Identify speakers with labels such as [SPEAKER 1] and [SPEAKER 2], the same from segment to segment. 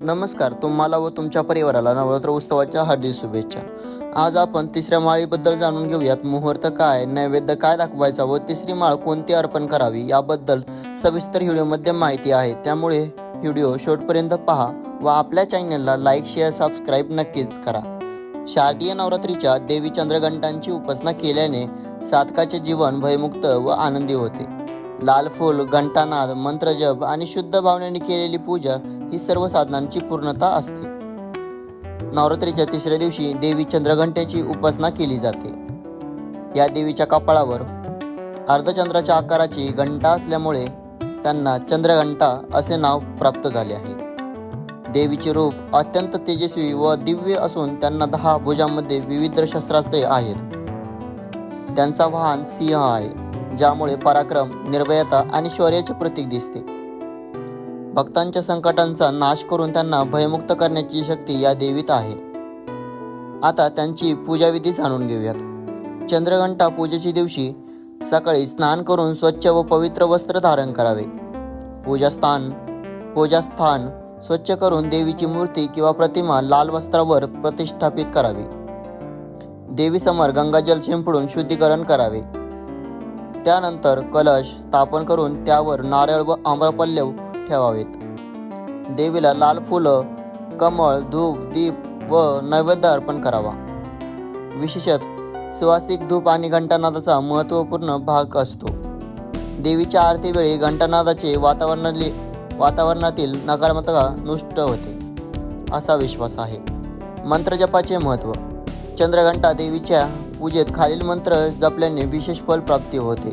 [SPEAKER 1] नमस्कार तुम्हाला व तुमच्या परिवाराला नवरात्र उत्सवाच्या हार्दिक शुभेच्छा. आज आपण तिसऱ्या माळीबद्दल जाणून घेऊयात. मुहूर्त काय नैवेद्य काय दाखवायचा व तिसरी माळ कोणती अर्पण करावी याबद्दल सविस्तर व्हिडिओमध्ये माहिती आहे. त्यामुळे व्हिडिओ शेवटपर्यंत पहा व आपल्या चॅनलला लाईक शेअर सबस्क्राईब नक्कीच करा. शारदीय नवरात्रीच्या देवी चंद्रघंटांची उपासना केल्याने साधकाचे जीवन भयमुक्त व आनंदी होते. लाल फूल घंटानाद मंत्रजप आणि शुद्ध भावनेने केलेली पूजा ही सर्व साधनांची पूर्णता असते. नवरात्रीच्या तिसऱ्या दिवशी देवी चंद्रघंटेची उपासना केली जाते. या देवीच्या कपाळावर अर्धचंद्राच्या आकाराची घंटा असल्यामुळे त्यांना चंद्रघंटा असे नाव प्राप्त झाले आहे. देवीचे रूप अत्यंत तेजस्वी व दिव्य असून त्यांना दहा भुजांमध्ये विविध शस्त्रास्त्रे आहेत. त्यांचा वाहन सिंह आहे. ज्यामुळे पराक्रम निर्भयता आणि शौर्याचे प्रतीक दिसते. भक्तांच्या संकटांचा नाश करून त्यांना भयमुक्त करण्याची शक्ती या देवीत आहे. आता त्यांची पूजाविधी जाणून घेऊयात. चंद्रघंटा पूजेच्या दिवशी सकाळी स्नान करून स्वच्छ व पवित्र वस्त्र धारण करावे. पूजास्थान पूजास्थान स्वच्छ करून देवीची मूर्ती किंवा प्रतिमा लाल वस्त्रावर प्रतिष्ठापित करावी. देवीसमोर गंगाजल शिंपडून शुद्धीकरण करावे. त्यानंतर कलश स्थापन करून त्यावर नारळ व आम्रपल्लव ठेवावेत. देवीला लाल फुलं कमळ धूप दीप व नैवेद्य अर्पण करावा. विशेषत सुवासिक धूप आणि घंटानादाचा महत्त्वपूर्ण भाग असतो. देवीच्या आरतीवेळी घंटानादाचे वातावरणातले वातावरणातील नकारात्मकता नष्ट होते असा विश्वास आहे. मंत्रजपाचे महत्त्व चंद्रघंटा देवीच्या पूजेत खालील मंत्र जपल्याने विशेष फल प्राप्ती होते.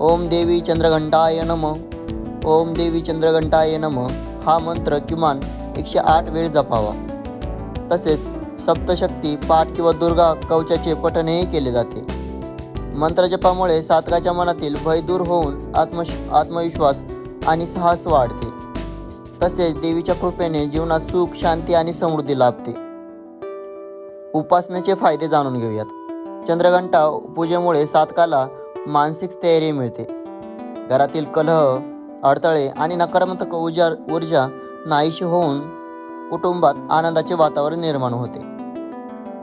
[SPEAKER 1] ओम देवी चंद्रघंटाय नम. ओम देवी चंद्रघंटाय नम. हा मंत्र किमान एकशे आठ वेळ जपावा. तसेच सप्तशक्ती पाठ किंवा दुर्गा कवचाचे पठणही केले जाते. मंत्रजपामुळे साधकाच्या मनातील भय दूर होऊन आत्म आत्मविश्वास आणि साहस वाढते. तसेच देवीच्या कृपेने जीवनात सुख शांती आणि समृद्धी लाभते. उपासनेचे फायदे जाणून घेऊयात. चंद्रघंटा पूजेमुळे साधकाला मानसिक स्थैर्य मिळते. घरातील कलह अडथळे आणि नकारात्मक ऊर्जा ऊर्जा नाहीशी होऊन कुटुंबात आनंदाचे वातावरण निर्माण होते.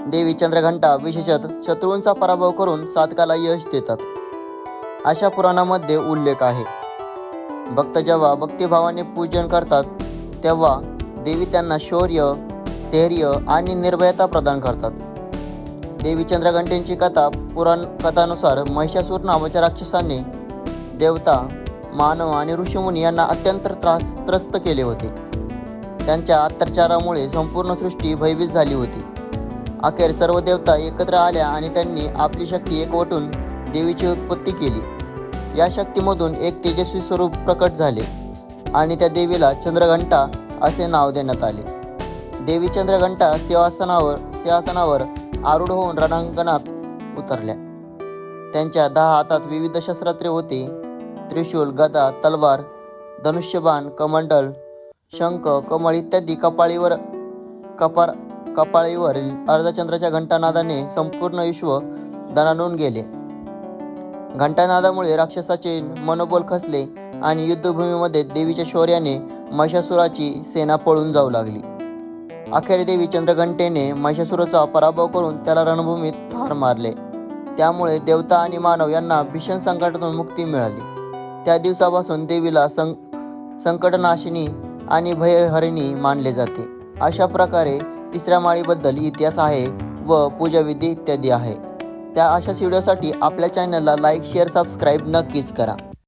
[SPEAKER 1] देवी चंद्रघंटा विशेषत शत्रूंचा पराभव करून साधकाला यश देतात. अशा पुराणामध्ये उल्लेख आहे. भक्त जेव्हा भक्तिभावाने पूजन करतात तेव्हा देवी त्यांना शौर्य धैर्य आणि निर्भयता प्रदान करतात. देवी चंद्रघंटेंची कथा पुराण कथानुसार महिषासूर नावाच्या राक्षसाने देवता मानव आणि ऋषीमुनी यांना अत्यंत त्रास त्रस्त केले होते. त्यांच्या अत्याचारामुळे संपूर्ण सृष्टी भयभीत झाली होती. अखेर सर्व देवता एकत्र आल्या आणि त्यांनी आपली शक्ती एकवटून देवीची उत्पत्ती केली. या शक्तीमधून एक तेजस्वी स्वरूप प्रकट झाले आणि त्या देवीला चंद्रघंटा असे नाव देण्यात आले. देवी चंद्रघंटा सिंहासनावर सिंहासनावर आरूढ होऊन रणांगणात उतरल्या. त्यांच्या दहा हातात विविध शस्त्रात्रे होते. त्रिशूल गदा तलवार धनुष्यबाण कमंडल शंख कमळ इत्यादी कपाळीवर कपार कपाळीवरील अर्धचंद्राच्या घंटानादाने संपूर्ण विश्व दणानून गेले. घंटानादामुळे राक्षसाचे मनोबल खसले आणि युद्धभूमीमध्ये देवीच्या शौर्याने महिषासुराची सेना पळून जाऊ लागली. अखेर देवी चंद्रघंटेने महिषासुराचा पराभव करून त्याला रणभूमीत ठार मारले. त्यामुळे देवता आणि मानव यांना भीषण संकटातून मुक्ती मिळाली. त्या दिवसापासून देवीला सं संकटनाशिनी आणि भयहरिणी मानले जाते. अशा प्रकारे तिसऱ्या माळीबद्दल इतिहास आहे व पूजाविधी इत्यादी आहे. त्या अशाच व्हिडिओसाठी आपल्या चॅनलला लाईक शेअर सबस्क्राईब नक्कीच करा.